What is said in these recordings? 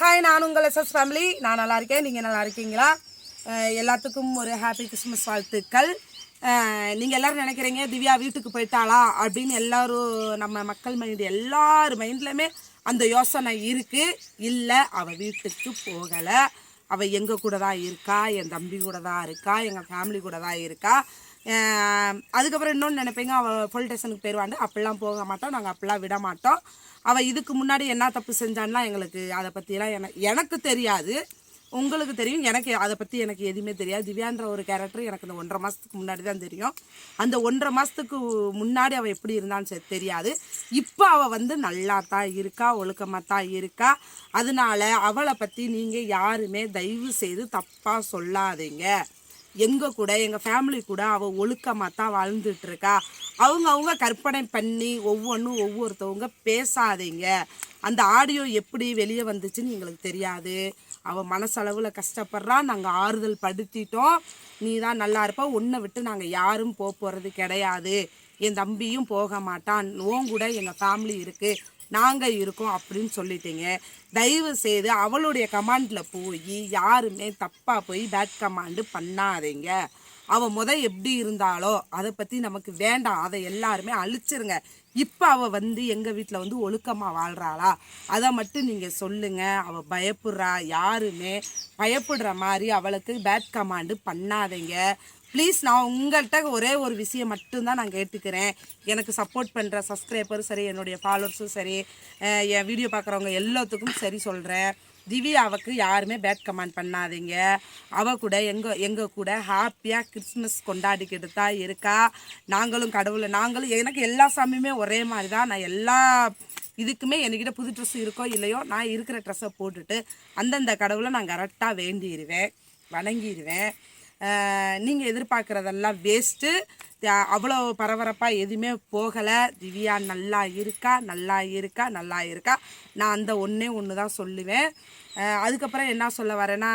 Hi நான் உங்கள் SS family நான் நல்லா இருக்கேன். நீங்கள் நல்லா இருக்கீங்களா? எல்லாத்துக்கும் ஒரு ஹாப்பி கிறிஸ்மஸ் வாழ்த்துக்கள். நீங்கள் எல்லாரும் நினைக்கிறீங்க திவ்யா வீட்டுக்கு போயிட்டாளா? அப்படின்னு எல்லோரும் நம்ம மக்கள் மைண்டு எல்லார் மைண்ட்லையுமே அந்த யோசனை இருக்குது இல்லை அவள் வீட்டுக்கு போகலை. அவள் எங்கள் கூட தான் இருக்கா? என் தம்பி கூட தான் இருக்கா? எங்கள் ஃபேமிலி கூட தான் இருக்கா? அதுக்கப்புறம் இன்னொன்று நினைப்பீங்க அவள் போலீஸ் ஸ்டேஷனுக்கு போயிடுவாண்டு அப்படிலாம் போக மாட்டோம். நாங்கள் அப்படிலாம் விட மாட்டோம். அவள் இதுக்கு முன்னாடி என்ன தப்பு செஞ்சான்லாம் எங்களுக்கு அதை பற்றிலாம் என எனக்கு தெரியாது. உங்களுக்கு தெரியும். எனக்கு அதை பற்றி எனக்கு எதுவுமே தெரியாது. திவ்யான்ற ஒரு கேரக்டர் எனக்கு இந்த ஒன்றரை மாதத்துக்கு முன்னாடி தான் தெரியும். அந்த ஒன்றரை மாதத்துக்கு முன்னாடி அவள் எப்படி இருந்தான்னு சரி தெரியாது. இப்போ அவள் வந்து நல்லா தான் இருக்கா ஒழுக்கமாக தான் இருக்கா. அதனால அவளை பற்றி நீங்கள் யாருமே தயவு செய்து தப்பாக சொல்லாதீங்க. எங்கள் கூட எங்கள் ஃபேமிலி கூட அவள் ஒழுக்கமாக தான் வாழ்ந்துட்டுருக்கா அவங்கவுங்க அவங்க அவங்க கற்பனை பண்ணி ஒவ்வொன்றும் ஒவ்வொருத்தவங்க பேசாதீங்க. அந்த ஆடியோ எப்படி வெளியே வந்துச்சுன்னு எங்களுக்கு தெரியாது. அவள் மனசளவில் கஷ்டப்படுறா. நாங்கள் ஆறுதல் படுத்திட்டோம். நீ தான் நல்லா இருப்ப. உன்னை விட்டு நாங்கள் யாரும் போக போகிறது கிடையாது. என் தம்பியும் போக மாட்டான். ஓன் கூட எங்கள் ஃபேமிலி இருக்குது நாங்கள் இருக்கோம் அப்படின்னு சொல்லிட்டீங்க. தயவு செய்து அவளுடைய கமாண்டில் போய் யாருமே தப்பாக போய் பேட் கமாண்டு பண்ணாதீங்க. அவள் முத எப்படி இருந்தாலோ அதை பற்றி நமக்கு வேண்டாம். அதை எல்லாருமே அழிச்சிருங்க. இப்போ அவள் வந்து எங்கள் வீட்டில் வந்து ஒழுக்கமாக வாழ்கிறாளா அதை மட்டும் நீங்கள் சொல்லுங்கள் அவள் பயப்படுறா. யாருமே பயப்படுற மாதிரி அவளுக்கு பேட் கமாண்டு பண்ணாதீங்க. ப்ளீஸ் நான் உங்கள்கிட்ட ஒரே ஒரு விஷயம் மட்டும்தான் நான் கேட்டுக்கிறேன். எனக்கு சப்போர்ட் பண்ணுற சப்ஸ்கிரைபரும் சரி என்னுடைய ஃபாலோவர்ஸும் சரி என் வீடியோ பார்க்குறவங்க எல்லாத்துக்கும் சரி சொல்கிறேன் திவ்யாவுக்கு யாருமே பேட் கமெண்ட் பண்ணாதீங்க. அவ கூட எங்கள் எங்கள் கூட ஹாப்பியாக கிறிஸ்மஸ் கொண்டாடிக்கிட்டு தான் இருக்கா. நாங்களும் கடவுளை நாங்களும் எனக்கு எல்லா சாமியுமே ஒரே மாதிரி தான். நான் எல்லா இதுக்குமே என்கிட்ட புது ட்ரெஸ் இருக்கோ இல்லையோ நான் இருக்கிற ட்ரெஸ்ஸை போட்டுட்டு அந்தந்த கடவுளை நான் கரெக்டாக வேண்டிடுவேன் வணங்கிடுவேன். நீங்கள் எதிர்பார்க்குறதெல்லாம் வேஸ்ட்டு அவ்வளோ பரபரப்பாக எதுவுமே போகலை. திவ்யா நல்லா இருக்கா? நல்லா இருக்கா? நல்லா இருக்கா? நான் அந்த ஒன்றே ஒன்று தான் சொல்லுவேன். அதுக்கப்புறம் என்ன சொல்ல வரேன்னா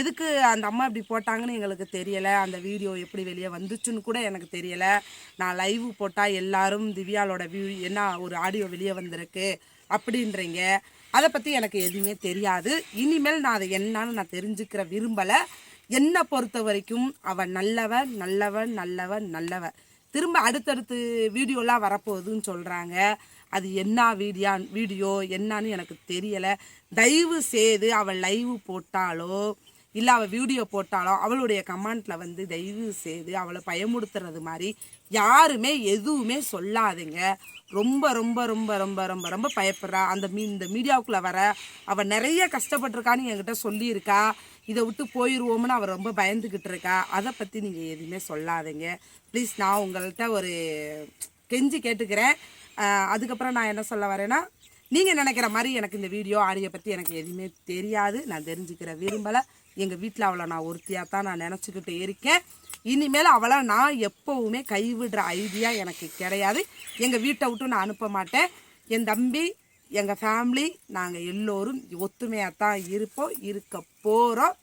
எதுக்கு அந்த அம்மா இப்படி போட்டாங்கன்னு எங்களுக்கு தெரியலை. அந்த வீடியோ எப்படி வெளியே வந்துச்சுன்னு கூட எனக்கு தெரியலை. நான் லைவ் போட்டால் எல்லாரும் திவ்யாலோட வீ என்ன ஒரு ஆடியோ வெளியே வந்திருக்கு அப்படின்றீங்க. அதை பற்றி எனக்கு எதுவுமே தெரியாது. இனிமேல் நான் அதை என்னான்னு நான் தெரிஞ்சுக்கிற விரும்பலை. என்னை பொறுத்த வரைக்கும் அவன் நல்லவன் நல்லவன் நல்லவன் நல்லவன். திரும்ப அடுத்தடுத்து வீடியோலாம் வரப்போகுதுன்னு சொல்கிறாங்க அது என்ன வீடியா வீடியோ என்னன்னு எனக்கு தெரியலை. தயவு செய்து அவள் லைவ் போட்டாலோ இல்லை அவள் வீடியோ போட்டாலும் அவளுடைய கமெண்ட்டில் வந்து தயவு செய்து அவளை பயமுடுத்துறது மாதிரி யாருமே எதுவுமே சொல்லாதுங்க. ரொம்ப ரொம்ப ரொம்ப ரொம்ப ரொம்ப ரொம்ப பயப்படுறா. அந்த மீ இந்த மீடியாவுக்குள்ளே வர அவள் நிறைய கஷ்டப்பட்டிருக்கான்னு என்கிட்ட சொல்லியிருக்கா. இதை விட்டு போயிடுவோம்னு அவள் ரொம்ப பயந்துக்கிட்டு இருக்கா. அதை பற்றி நீங்கள் எதுவுமே சொல்லாதீங்க. ப்ளீஸ் நான் உங்கள்கிட்ட ஒரு கெஞ்சி கேட்டுக்கிறேன். அதுக்கப்புறம் நான் என்ன சொல்ல வரேன்னா நீங்கள் நினைக்கிற மாதிரி எனக்கு இந்த வீடியோ ஆடியோ பற்றி எனக்கு எதுவுமே தெரியாது. நான் தெரிஞ்சுக்கிற விரும்பலை. எங்கள் வீட்டில் அவளை நான் ஒருத்தியாக தான் நான் நினச்சிக்கிட்டு இருக்கேன். இனிமேல் அவளை நான் எப்போவுமே கைவிடுற ஐடியா எனக்கு கிடையாது. எங்கள் வீட்டை விட்டு நான் அனுப்ப மாட்டேன். என் தம்பி எங்கள் ஃபேமிலி நாங்கள் எல்லோரும் ஒத்துமையாக தான் இருப்போம் இருக்க போகிறோம்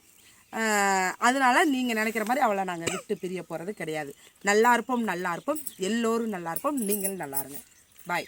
அதனால நீங்கள் நினைக்கிற மாதிரி அவளை நாங்கள் விட்டு பிரிய போகிறது கிடையாது. நல்லா இருப்போம் நல்லா இருப்போம். எல்லோரும் நல்லா இருப்போம் நீங்களும் நல்லா இருங்க.